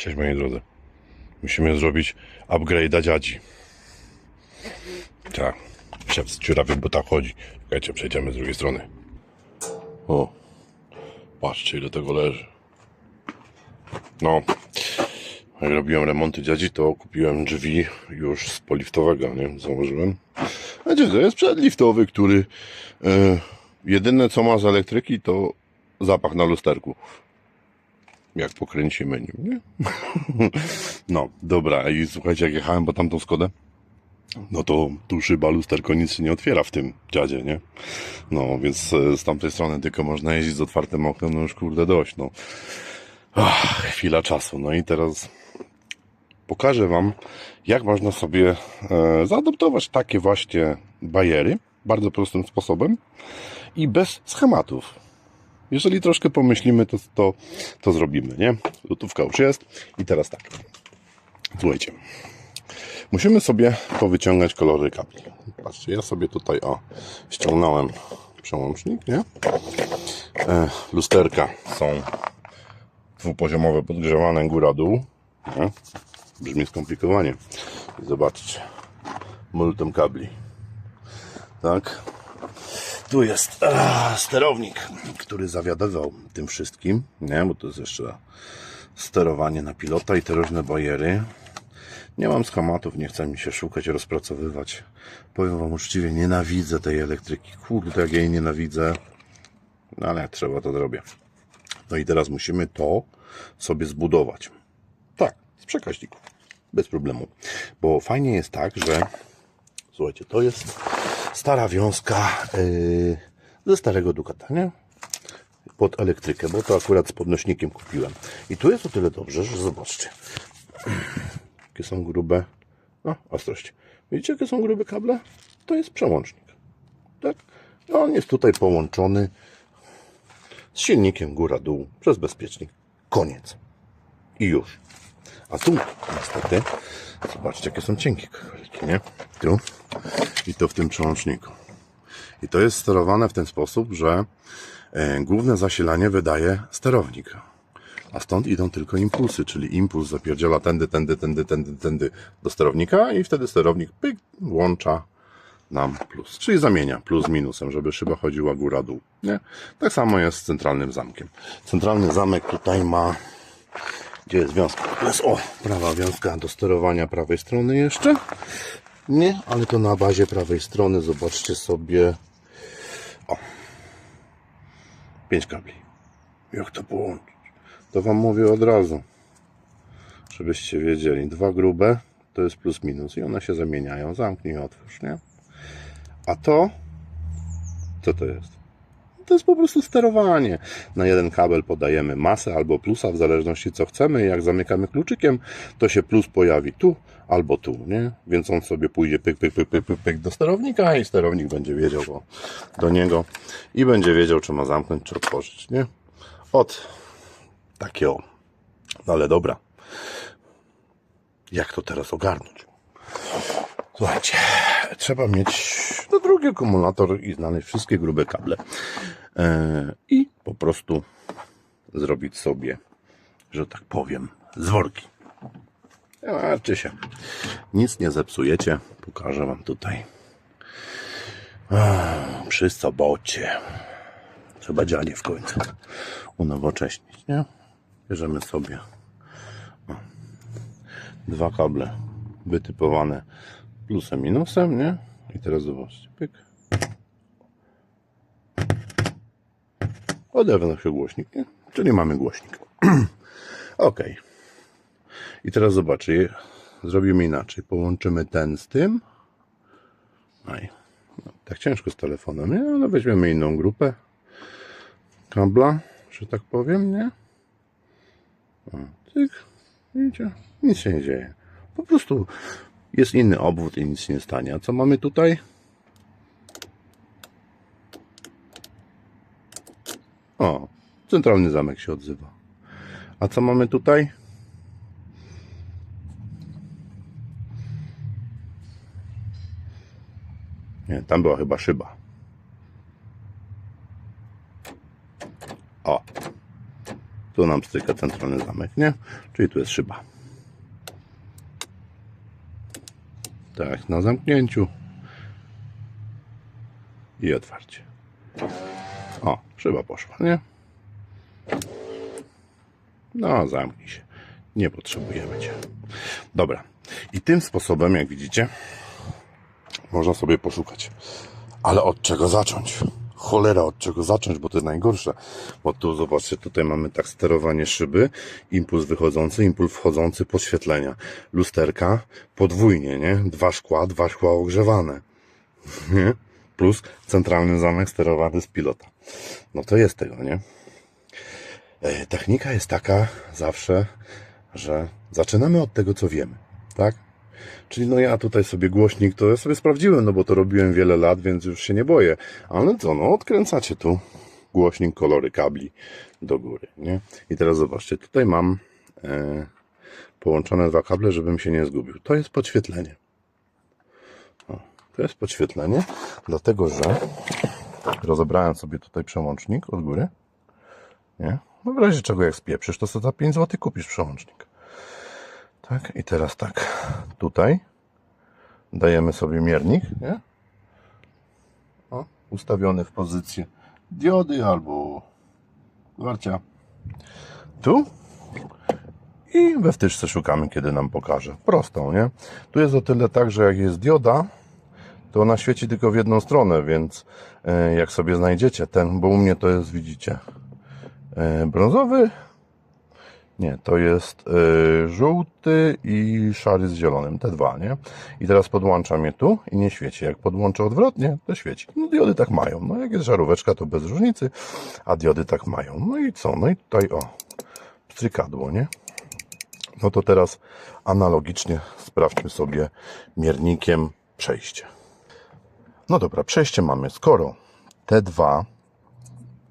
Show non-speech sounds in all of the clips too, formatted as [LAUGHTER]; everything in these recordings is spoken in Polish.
Cześć moi drodzy. Musimy zrobić upgrade'a dziadzi. Tak. Szef z dziurawy buta chodzi. Czekajcie, przejdziemy z drugiej strony. O. Patrzcie ile tego leży. No. Jak robiłem remonty dziadzi, to kupiłem drzwi już z poliftowego, nie? Założyłem. A gdzie to jest przedliftowy, który e, jedyne co ma z elektryki to zapach na lusterku. Jak pokręcimy nim, nie? [LAUGHS] No, dobra, i słuchajcie, jak jechałem po tamtą Skodę, no to tu szyba, lusterko, nic się nie otwiera w tym dziadzie, nie? No, więc e, z tamtej strony tylko można jeździć z otwartym oknem, no już kurde dość, no. Ach, chwila czasu, no i teraz pokażę Wam, jak można sobie e, zaadoptować takie właśnie bajery, bardzo prostym sposobem i bez schematów. Jeżeli troszkę pomyślimy, to, to, to zrobimy, nie? Lutówka już jest i teraz tak. Słuchajcie. Musimy sobie powyciągać kolory kabli. Patrzcie, ja sobie tutaj, o, ściągnąłem przełącznik, nie? E, lusterka są dwupoziomowe, podgrzewane góra-dół. Brzmi skomplikowanie. Zobaczcie. Multum kabli. Tak? Tu jest a, sterownik, który zawiadował tym wszystkim, nie? Bo to jest jeszcze sterowanie na pilota i te różne bajery. Nie mam schematów, nie chce mi się szukać, rozpracowywać. Powiem Wam uczciwie, nienawidzę tej elektryki. Kurde, jak jej nienawidzę. No ale jak trzeba, to zrobię. No i teraz musimy to sobie zbudować. Tak, z przekaźników. Bez problemu. Bo fajnie jest tak, że słuchajcie, to jest stara wiązka yy, ze starego Ducata, nie? Pod elektrykę, bo to akurat z podnośnikiem kupiłem. I tu jest o tyle dobrze, że zobaczcie. Jakie są grube. No, ostrość. Widzicie, jakie są grube kable? To jest przełącznik. Tak? I on jest tutaj połączony z silnikiem góra-dół przez bezpiecznik. Koniec. I już. A tu niestety, zobaczcie jakie są cienkie kabelki, nie? Tu i to w tym przełączniku. I to jest sterowane w ten sposób, że e, główne zasilanie wydaje sterownik. A stąd idą tylko impulsy, czyli impuls zapierdziela tędy, tędy, tędy, tędy, tędy do sterownika i wtedy sterownik pyk, włącza nam plus, czyli zamienia plus z minusem, żeby szyba chodziła góra-dół. Tak samo jest z centralnym zamkiem. Centralny zamek tutaj ma gdzie jest wiązka? To jest, o, prawa wiązka do sterowania prawej strony jeszcze. Nie, ale to na bazie prawej strony zobaczcie sobie. O. Pięć kabli. Jak to połączyć? To Wam mówię od razu. Żebyście wiedzieli. Dwa grube to jest plus minus i one się zamieniają. Zamknij otwórz, nie? A to? Co to jest? To jest po prostu sterowanie. Na jeden kabel podajemy masę albo plusa, w zależności co chcemy. Jak zamykamy kluczykiem, to się plus pojawi tu albo tu, nie? Więc on sobie pójdzie pyk, pyk, pyk, pyk, pyk, pyk do sterownika i sterownik będzie wiedział go, do niego i będzie wiedział, czy ma zamknąć, czy otworzyć, nie? Od takiego. No ale dobra. Jak to teraz ogarnąć? Słuchajcie, trzeba mieć no, drugi akumulator i znaleźć wszystkie grube kable. E, I po prostu zrobić sobie, że tak powiem, z worki. Zobaczcie się. Nic nie zepsujecie. Pokażę Wam tutaj. Przy sobocie. Trzeba dzianie w końcu unowocześnić, nie? Bierzemy sobie dwa kable wytypowane plusem, minusem, nie? I teraz zobaczcie, pyk. Odewnął się głośnik, nie? Czyli mamy głośnik. [CLEARS THROAT] ok. I teraz zobaczcie, zrobimy inaczej. Połączymy ten z tym. Aj. No, tak ciężko z telefonem, nie? Ale weźmiemy inną grupę kabla, że tak powiem, nie? O. Widzicie? Nic się nie dzieje. Po prostu jest inny obwód i nic nie stanie. A co mamy tutaj? O, centralny zamek się odzywa. A co mamy tutaj? Nie, tam była chyba szyba. O. Tu nam styka centralny zamek, nie? Czyli tu jest szyba. Tak, na zamknięciu. I otwarcie. O, szyba poszła, nie? No, zamknij się. Nie potrzebujemy cię. Dobra. I tym sposobem, jak widzicie, można sobie poszukać. Ale od czego zacząć? Cholera, od czego zacząć, bo to jest najgorsze. Bo tu zobaczcie, tutaj mamy tak sterowanie szyby, impuls wychodzący, impuls wchodzący, podświetlenia. Lusterka podwójnie, nie? Dwa szkła, dwa szkła ogrzewane. [LAUGHS] Nie? Plus centralny zamek sterowany z pilota. No to jest tego, nie? E, Technika jest taka zawsze, że zaczynamy od tego, co wiemy, tak? Czyli no ja tutaj sobie głośnik, to ja sobie sprawdziłem, no bo to robiłem wiele lat, więc już się nie boję. Ale co, no odkręcacie tu głośnik, kolory kabli do góry, nie? I teraz zobaczcie, tutaj mam e, połączone dwa kable, żebym się nie zgubił. To jest podświetlenie. O, to jest podświetlenie, dlatego że rozebrałem sobie tutaj przełącznik od góry, nie? No w razie czego jak spieprzysz, to sobie za 5 zł kupisz przełącznik. Tak, i teraz tak. Tutaj dajemy sobie miernik, nie? O, ustawiony w pozycję diody albo warcia. Tu i we wtyczce szukamy, kiedy nam pokaże. Prostą, nie? Tu jest o tyle tak, że jak jest dioda, to ona świeci tylko w jedną stronę, więc e, jak sobie znajdziecie ten, bo u mnie to jest, widzicie, e, brązowy, nie, to jest y, żółty i szary z zielonym, te dwa, nie? I teraz podłączam je tu i nie świeci. Jak podłączę odwrotnie, to świeci. No diody tak mają. No jak jest żaróweczka, to bez różnicy, a diody tak mają. No i co? No i tutaj o, strykadło, nie? No to teraz analogicznie sprawdźmy sobie miernikiem przejście. No dobra, przejście mamy. Skoro te dwa,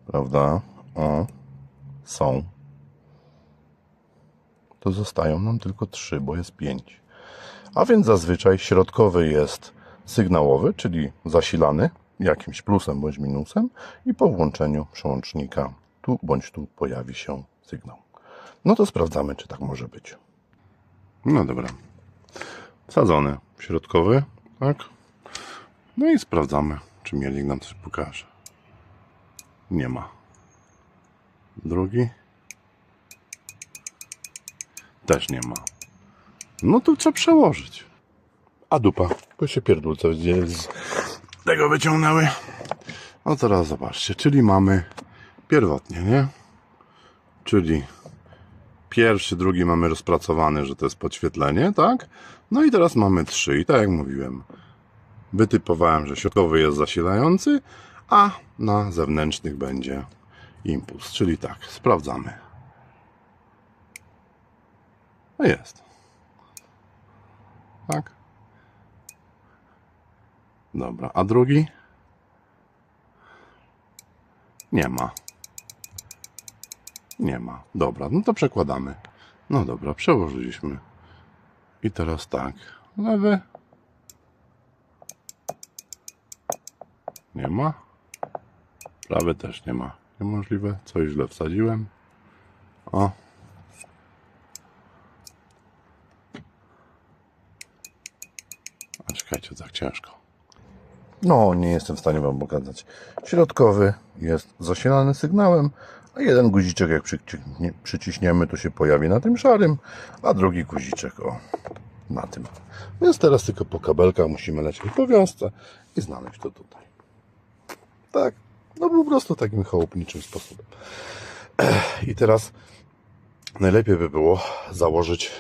prawda, o, są to zostają nam tylko trzy, bo jest pięć. A więc zazwyczaj środkowy jest sygnałowy, czyli zasilany jakimś plusem bądź minusem i po włączeniu przełącznika tu bądź tu pojawi się sygnał. No to sprawdzamy, czy tak może być. No dobra. Wsadzony środkowy, tak? No i sprawdzamy, czy mielnik nam coś pokaże. Nie ma. Drugi. Też nie ma. No to trzeba przełożyć. A dupa, bo się pierdolce z tego wyciągnęły. No teraz zobaczcie, czyli mamy pierwotnie, nie? Czyli pierwszy, drugi mamy rozpracowany, że to jest podświetlenie, tak? No i teraz mamy trzy i tak jak mówiłem, wytypowałem, że środkowy jest zasilający, a na zewnętrznych będzie impuls, czyli tak, sprawdzamy. No jest. Tak. Dobra, a drugi? Nie ma. Nie ma. Dobra, no to przekładamy. No dobra, przełożyliśmy. I teraz tak. Lewy. Nie ma. Prawy też nie ma. Niemożliwe. Coś źle wsadziłem. O. A czekajcie, tak ciężko. No, nie jestem w stanie Wam pokazać. Środkowy jest zasilany sygnałem, a jeden guziczek jak przyciśnie- przyciśniemy, to się pojawi na tym szarym, a drugi guziczek o, na tym. Więc teraz tylko po kabelkach musimy lecieć po wiązce i znaleźć to tutaj. Tak, no po prostu takim chałupniczym sposobem. I teraz najlepiej by było założyć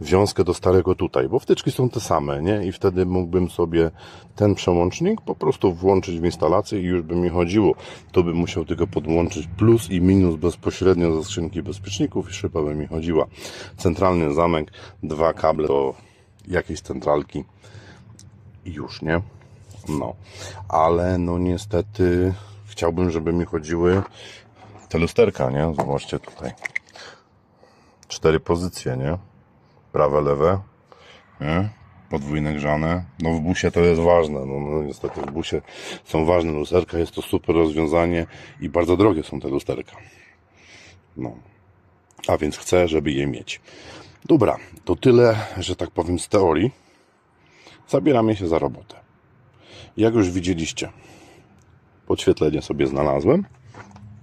wiązkę do starego tutaj, bo wtyczki są te same, nie? I wtedy mógłbym sobie ten przełącznik po prostu włączyć w instalację i już by mi chodziło. To bym musiał tylko podłączyć plus i minus bezpośrednio ze skrzynki bezpieczników i szyba by mi chodziła. Centralny zamek, dwa kable do jakiejś centralki i już, nie? No, ale no niestety chciałbym, żeby mi chodziły te lusterka, nie? Zobaczcie tutaj cztery pozycje, nie? Prawe, lewe, nie? Podwójne grzane. No w busie to jest ważne. No, no niestety w busie są ważne lusterka. Jest to super rozwiązanie i bardzo drogie są te lusterka. No. a więc chcę, żeby je mieć. Dobra, to tyle, że tak powiem, z teorii. Zabieramy się za robotę. Jak już widzieliście, podświetlenie sobie znalazłem.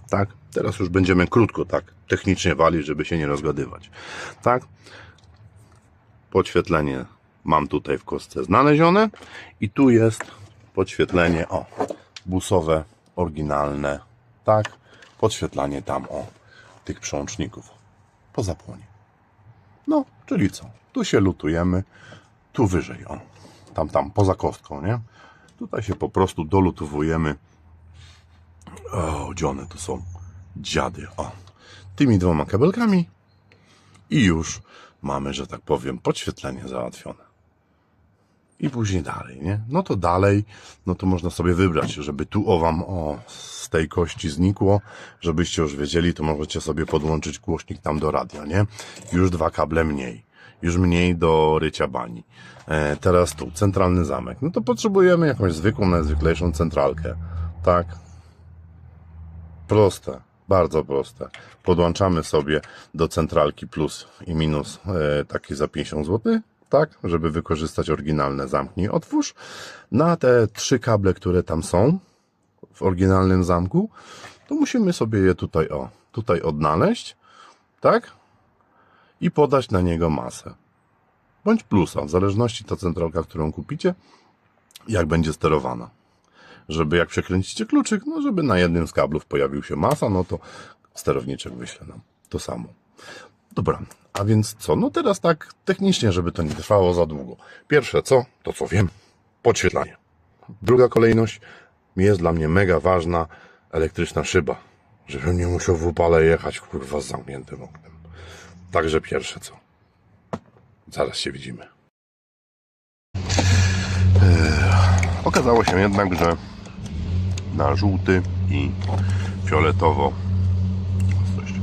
Tak, teraz już będziemy krótko tak technicznie walić, żeby się nie rozgadywać. Tak, podświetlenie mam tutaj w kostce znalezione i tu jest podświetlenie, o, busowe, oryginalne, tak, podświetlanie tam, o, tych przełączników po zapłonie. No, czyli co? Tu się lutujemy, tu wyżej, o, tam, tam, poza kostką, nie? Tutaj się po prostu dolutowujemy. O, gdzie one tu są? Dziady, o. Tymi dwoma kabelkami i już mamy, że tak powiem, podświetlenie załatwione. I później dalej, nie? No to dalej, no to można sobie wybrać, żeby tu o wam, o, z tej kości znikło, żebyście już wiedzieli, to możecie sobie podłączyć głośnik tam do radia, nie? Już dwa kable mniej, już mniej do rycia bani. E, teraz tu, centralny zamek. No to potrzebujemy jakąś zwykłą, najzwyklejszą centralkę, tak? Proste, bardzo proste. Podłączamy sobie do centralki plus i minus e, taki za 50 zł, tak, żeby wykorzystać oryginalne zamknij otwórz. Na te trzy kable, które tam są w oryginalnym zamku, to musimy sobie je tutaj, o, tutaj odnaleźć, tak, i podać na niego masę. Bądź plusa, w zależności ta centralka, którą kupicie, jak będzie sterowana żeby jak przekręcicie kluczyk, no żeby na jednym z kablów pojawił się masa, no to sterowniczek wyśle nam to samo. Dobra, a więc co? No teraz tak technicznie, żeby to nie trwało za długo. Pierwsze co? To co wiem, podświetlanie. Druga kolejność jest dla mnie mega ważna, elektryczna szyba. Żebym nie musiał w upale jechać, kurwa, z zamkniętym oknem. Także pierwsze co? Zaraz się widzimy. Okazało się jednak, że na żółty i fioletowo. Coś.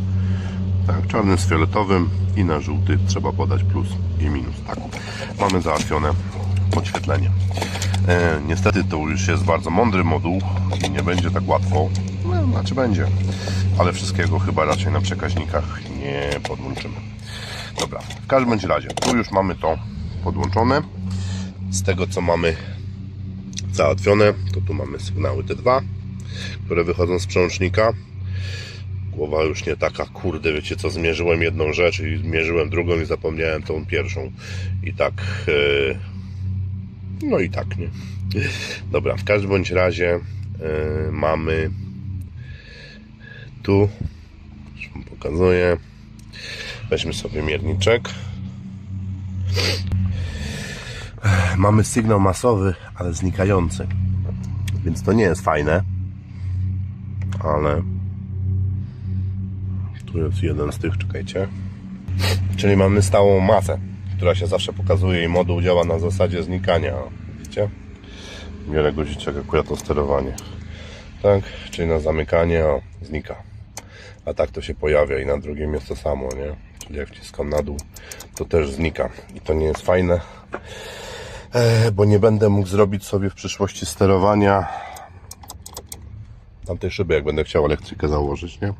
tak, czarny z fioletowym i na żółty trzeba podać plus i minus tak, mamy załatwione podświetlenie. E, niestety to już jest bardzo mądry moduł i nie będzie tak łatwo. No, znaczy będzie ale wszystkiego chyba raczej na przekaźnikach nie podłączymy. Dobra, w każdym razie tu już mamy to podłączone. Z tego co mamy załatwione, to tu mamy sygnały T2, które wychodzą z przełącznika. Głowa już nie taka, kurde, wiecie co, zmierzyłem jedną rzecz i zmierzyłem drugą i zapomniałem tą pierwszą. I tak, e, no i tak, nie. Dobra, w każdym bądź razie e, mamy tu, już Wam pokazuję, weźmy sobie mierniczek mamy sygnał masowy, ale znikający. Więc to nie jest fajne. Ale tu jest jeden z tych, czekajcie. Czyli mamy stałą masę, która się zawsze pokazuje i moduł działa na zasadzie znikania. Widzicie? Wiele guziczek akurat to sterowanie. Tak, czyli na zamykanie, o, znika. A tak to się pojawia i na drugim jest to samo, nie? Czyli jak wciskam na dół, to też znika. I to nie jest fajne. E, bo nie będę mógł zrobić sobie w przyszłości sterowania tamtej szyby, jak będę chciał elektrykę założyć, nie?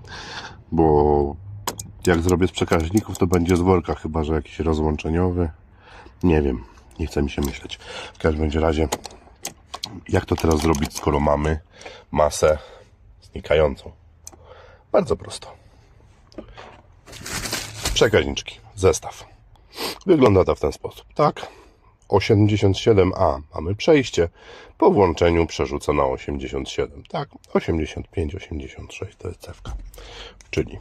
Bo jak zrobię z przekaźników, to będzie z worka, chyba że jakiś rozłączeniowy. Nie wiem, nie chce mi się myśleć. W każdym razie, jak to teraz zrobić, skoro mamy masę znikającą? Bardzo prosto. Przekaźniczki, zestaw. Wygląda to w ten sposób, tak? 87A mamy przejście, po włączeniu przerzuca na 87. Tak, 85, 86 to jest cewka. Czyli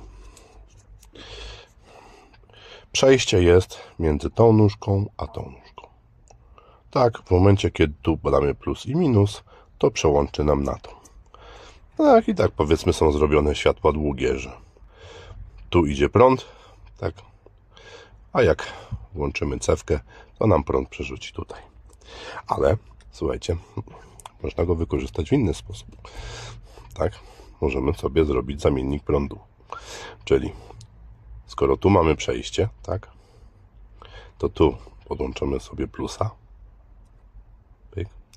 przejście jest między tą nóżką a tą nóżką. Tak, w momencie kiedy tu podamy plus i minus, to przełączy nam na to. Tak, i tak powiedzmy są zrobione światła długie, że tu idzie prąd, tak, a jak włączymy cewkę, to nam prąd przerzuci tutaj. Ale słuchajcie, można go wykorzystać w inny sposób. Tak? Możemy sobie zrobić zamiennik prądu. Czyli skoro tu mamy przejście, tak? To tu podłączymy sobie plusa.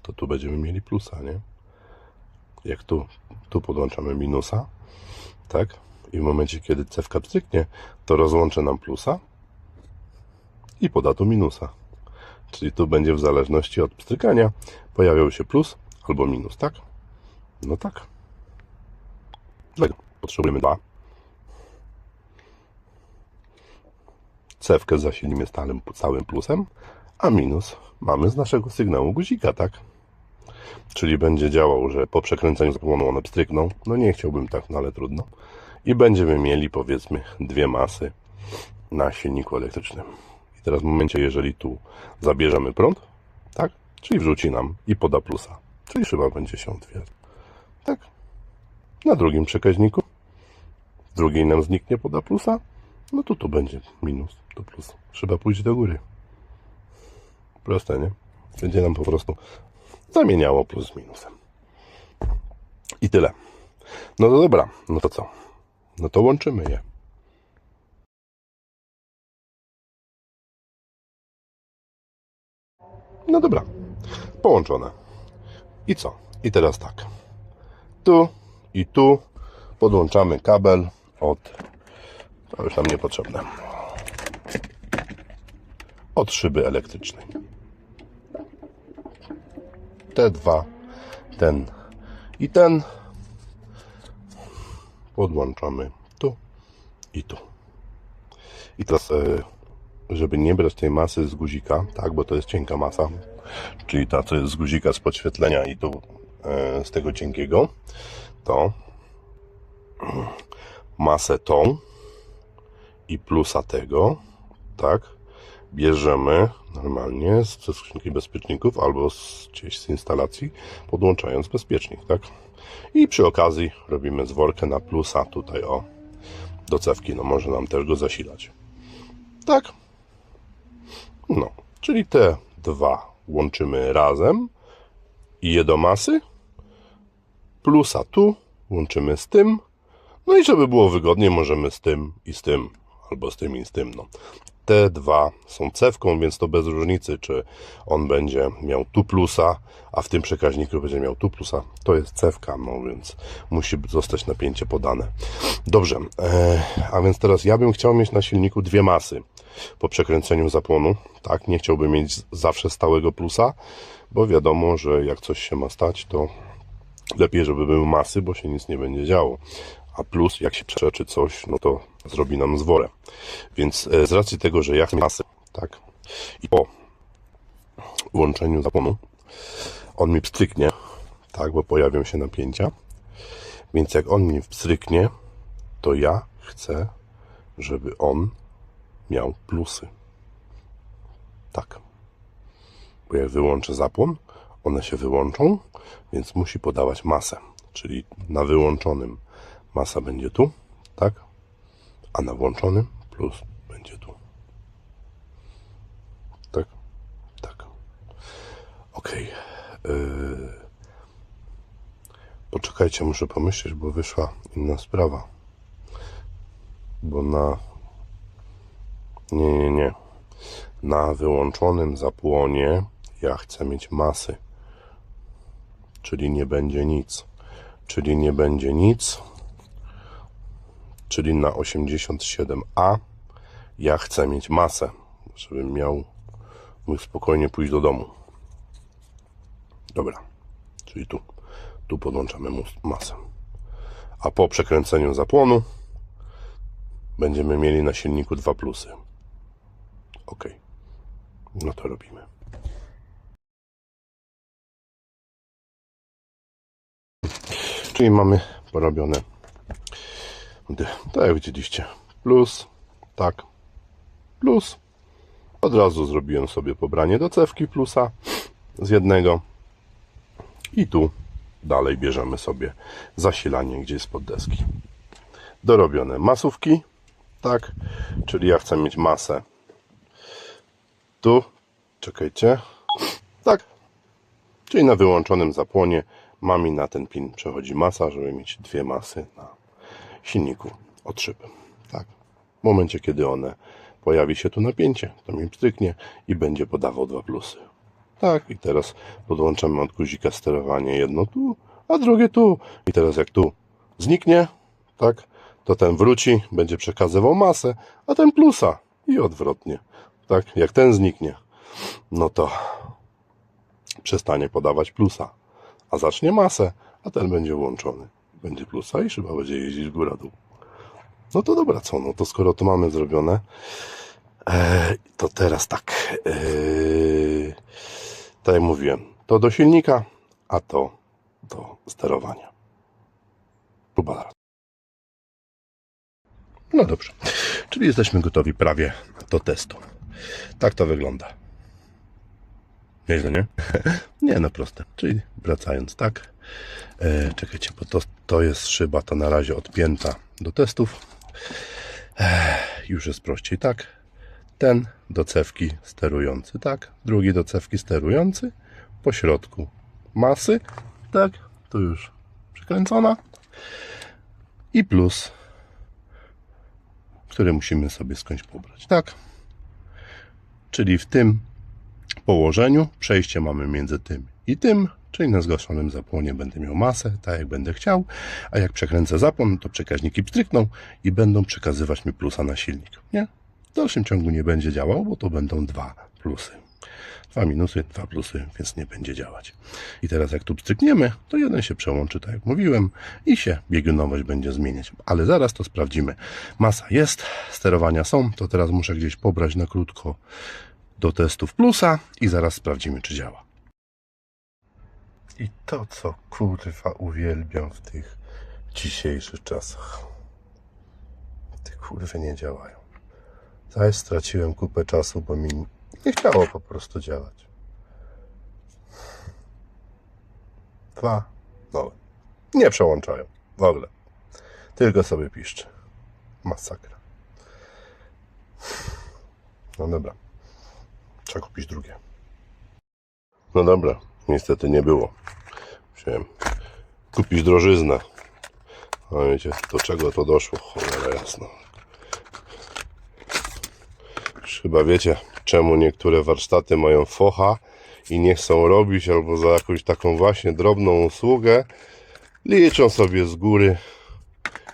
To tu będziemy mieli plusa, nie? Jak tu, tu podłączamy minusa, tak? I w momencie, kiedy cewka pstryknie, to rozłączy nam plusa i poda tu minusa. Czyli tu będzie w zależności od pstrykania pojawiał się plus albo minus, tak? No tak. Dlatego potrzebujemy dwa. Cewkę zasilimy stałym, całym plusem, a minus mamy z naszego sygnału guzika, tak? Czyli będzie działał, że po przekręceniu zapłonu one pstrykną. No nie chciałbym tak, no ale trudno. I będziemy mieli powiedzmy dwie masy na silniku elektrycznym. Teraz w momencie, jeżeli tu zabierzemy prąd, tak? Czyli wrzuci nam i poda plusa. Czyli szyba będzie się otwierać. Tak? Na drugim przekaźniku. Drugiej nam zniknie poda plusa. No to tu będzie minus, tu plus. Szyba pójdzie do góry. Proste, nie? Będzie nam po prostu zamieniało plus z minusem. I tyle. No to dobra, no to co? No to łączymy je. No dobra, połączone. I co? I teraz tak. Tu i tu podłączamy kabel od. To już nam niepotrzebne. Od szyby elektrycznej. Te dwa, ten i ten podłączamy tu i tu. I teraz, e, żeby nie brać tej masy z guzika, tak, bo to jest cienka masa, czyli ta, co jest z guzika z podświetlenia i tu e, z tego cienkiego, to masę tą i plusa tego, tak, bierzemy normalnie ze skrzynki bezpieczników albo z, gdzieś z instalacji, podłączając bezpiecznik, tak? I przy okazji robimy zworkę na plusa tutaj o do cewki, no może nam też go zasilać. Tak? No, czyli te dwa łączymy razem i je do masy, plusa tu łączymy z tym, no i żeby było wygodnie, możemy z tym i z tym, albo z tym i z tym, no. Te dwa są cewką, więc to bez różnicy, czy on będzie miał tu plusa, a w tym przekaźniku będzie miał tu plusa. To jest cewka, no więc musi zostać napięcie podane. Dobrze, e, a więc teraz ja bym chciał mieć na silniku dwie masy po przekręceniu zapłonu. Tak, nie chciałbym mieć zawsze stałego plusa, bo wiadomo, że jak coś się ma stać, to lepiej, żeby były masy, bo się nic nie będzie działo. A plus, jak się przeczy coś, no to zrobi nam zworę. Więc e, z racji tego, że ja chcę masy, tak, i po łączeniu zapłonu on mi pstryknie, tak, bo pojawią się napięcia. Więc jak on mi pstryknie, to ja chcę, żeby on miał plusy. Tak. Bo jak wyłączę zapłon, one się wyłączą, więc musi podawać masę. Czyli na wyłączonym masa będzie tu, tak? A na włączonym plus będzie tu. Tak? Tak. Ok. Yy... Poczekajcie, muszę pomyśleć, bo wyszła inna sprawa. Bo na. Nie, nie, nie. Na wyłączonym zapłonie ja chcę mieć masy. Czyli nie będzie nic. Czyli nie będzie nic. Czyli na 87A ja chcę mieć masę, żebym miał mógł spokojnie pójść do domu. Dobra. Czyli tu. Tu podłączamy masę. A po przekręceniu zapłonu będziemy mieli na silniku dwa plusy. Ok. No to robimy. Czyli mamy porobione tak jak widzieliście plus, tak, plus. Od razu zrobiłem sobie pobranie do cewki plusa z jednego i tu dalej bierzemy sobie zasilanie gdzieś spod deski. Dorobione masówki, tak, czyli ja chcę mieć masę tu, czekajcie, tak, czyli na wyłączonym zapłonie mam i na ten pin przechodzi masa, żeby mieć dwie masy na silniku od szyb. Tak. W momencie, kiedy one pojawi się tu napięcie, to mi pstryknie i będzie podawał dwa plusy. Tak, i teraz podłączamy od guzika sterowanie jedno tu, a drugie tu. I teraz jak tu zniknie, tak, to ten wróci, będzie przekazywał masę, a ten plusa i odwrotnie. Tak, jak ten zniknie, no to przestanie podawać plusa, a zacznie masę, a ten będzie włączony. Będzie plusa i szyba będzie jeździć góra-dół. No to dobra, co? No to skoro to mamy zrobione, e, to teraz tak. E, tak jak mówiłem, to do silnika, a to do sterowania. Zaraz. No dobrze, czyli jesteśmy gotowi prawie do testu. Tak to wygląda. Nieźle, nie? [LAUGHS] nie, no proste. Czyli wracając, tak. E, czekajcie, bo to, to jest szyba, ta na razie odpięta do testów. E, już jest prościej, tak. Ten do cewki sterujący, tak. Drugi do cewki sterujący. Po środku masy, tak. Tu już przykręcona. I plus, który musimy sobie skądś pobrać, tak. Czyli w tym położeniu przejście mamy między tym i tym, czyli na zgaszonym zapłonie będę miał masę, tak jak będę chciał, a jak przekręcę zapłon, to przekaźniki pstrykną i będą przekazywać mi plusa na silnik, nie? W dalszym ciągu nie będzie działał, bo to będą dwa plusy. Dwa minusy, dwa plusy, więc nie będzie działać. I teraz jak tu pstrykniemy, to jeden się przełączy, tak jak mówiłem, i się biegunowość będzie zmieniać. Ale zaraz to sprawdzimy. Masa jest, sterowania są, to teraz muszę gdzieś pobrać na krótko do testów plusa i zaraz sprawdzimy, czy działa. I to, co kurwa uwielbiam w tych dzisiejszych czasach. Te kurwy nie działają. Zaś straciłem kupę czasu, bo mi nie chciało po prostu działać. Dwa. No. Nie przełączają. W ogóle. Tylko sobie piszczy. Masakra. No dobra. Trzeba kupić drugie. No dobra, niestety nie było. Musiałem kupić drożyznę. A wiecie, do czego to doszło? Cholera jasno. Już chyba wiecie, czemu niektóre warsztaty mają focha i nie chcą robić, albo za jakąś taką właśnie drobną usługę liczą sobie z góry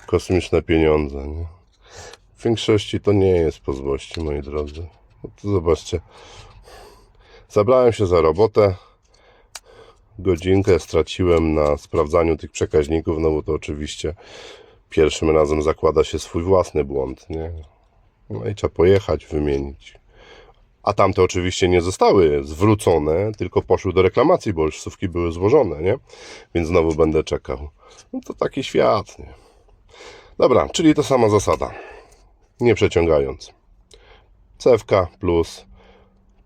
kosmiczne pieniądze. Nie? W większości to nie jest po złości, moi drodzy. No to zobaczcie. Zabrałem się za robotę. Godzinkę straciłem na sprawdzaniu tych przekaźników, no bo to oczywiście pierwszym razem zakłada się swój własny błąd, nie? No i trzeba pojechać, wymienić. A tamte oczywiście nie zostały zwrócone, tylko poszły do reklamacji, bo już sówki były złożone, nie? Więc znowu będę czekał. No to taki świat, nie? Dobra, czyli to sama zasada. Nie przeciągając. Cewka plus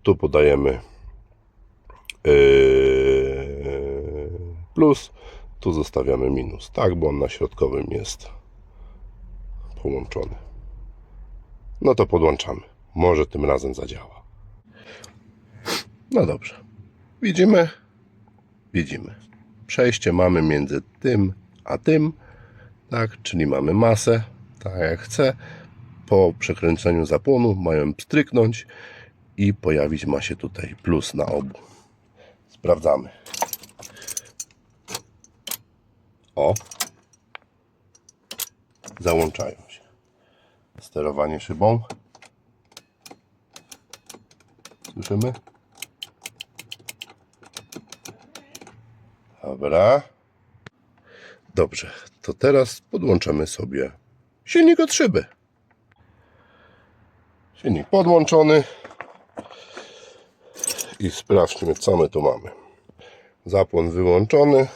tu podajemy plus, tu zostawiamy minus, tak, bo on na środkowym jest połączony. No to podłączamy. Może tym razem zadziała. No dobrze. Widzimy? Widzimy. Przejście mamy między tym a tym, tak, czyli mamy masę, tak jak chcę. Po przekręceniu zapłonu mają pstryknąć i pojawić ma się tutaj plus na obu. Sprawdzamy. O. Załączają się. Sterowanie szybą. Słyszymy? Dobra. Dobrze, to teraz podłączamy sobie silnik od szyby. Silnik podłączony. I sprawdźmy, co my tu mamy. Zapłon wyłączony.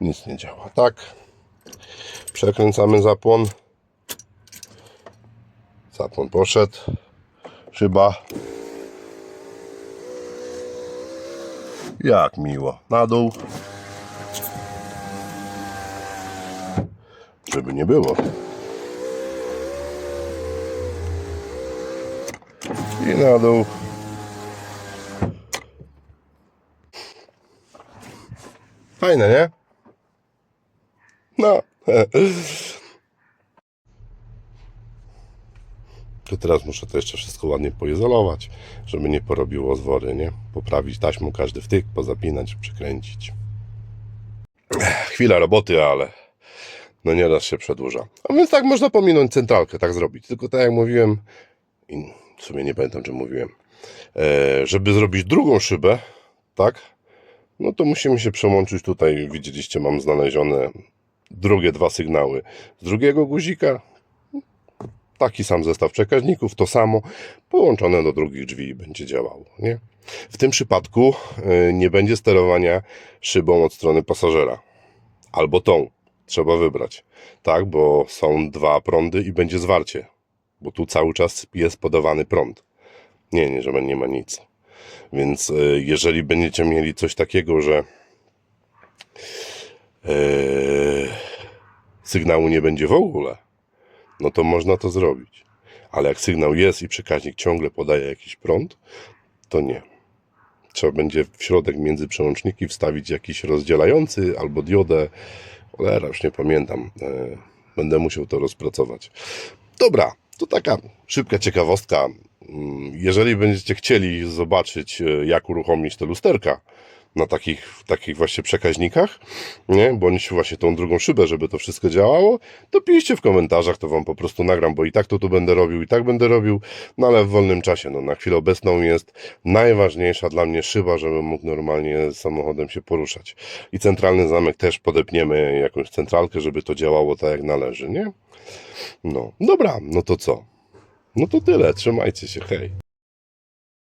Nic nie działa, tak. Przekręcamy zapłon. Zapłon poszedł. Szyba. Jak miło. Na dół. Żeby nie było. I na dół. Fajne, nie? No. [LAUGHS] To teraz muszę to jeszcze wszystko ładnie poizolować, żeby nie porobiło zwory, nie? Poprawić taśmą każdy wtyk, pozapinać, przykręcić. Chwila roboty, ale no nieraz się przedłuża. A więc tak można pominąć centralkę, tak zrobić. Tylko tak jak mówiłem, w sumie nie pamiętam, czy mówiłem, e, żeby zrobić drugą szybę, tak, no to musimy się przełączyć tutaj, widzieliście, mam znalezione drugie dwa sygnały z drugiego guzika, taki sam zestaw przekaźników, to samo, połączone do drugich drzwi i będzie działało, nie? W tym przypadku y, nie będzie sterowania szybą od strony pasażera. Albo tą. Trzeba wybrać. Tak, bo są dwa prądy i będzie zwarcie. Bo tu cały czas jest podawany prąd. Nie, nie, że nie ma nic. Więc y, jeżeli będziecie mieli coś takiego, że y, sygnału nie będzie w ogóle, no to można to zrobić. Ale jak sygnał jest i przekaźnik ciągle podaje jakiś prąd, to nie. Trzeba będzie w środek między przełączniki wstawić jakiś rozdzielający albo diodę. Cholera, już nie pamiętam. E, Będę musiał to rozpracować. Dobra, to taka szybka ciekawostka. Mm, Jeżeli będziecie chcieli zobaczyć, e, jak uruchomić te lusterka na takich, takich właśnie przekaźnikach, nie? bądź właśnie tą drugą szybę, żeby to wszystko działało, to piszcie w komentarzach, to wam po prostu nagram, bo i tak to tu będę robił, i tak będę robił, no ale w wolnym czasie, no na chwilę obecną jest najważniejsza dla mnie szyba, żebym mógł normalnie samochodem się poruszać. I centralny zamek też podepniemy jakąś centralkę, żeby to działało tak jak należy, nie? No, dobra, no to co? No to tyle, trzymajcie się, hej.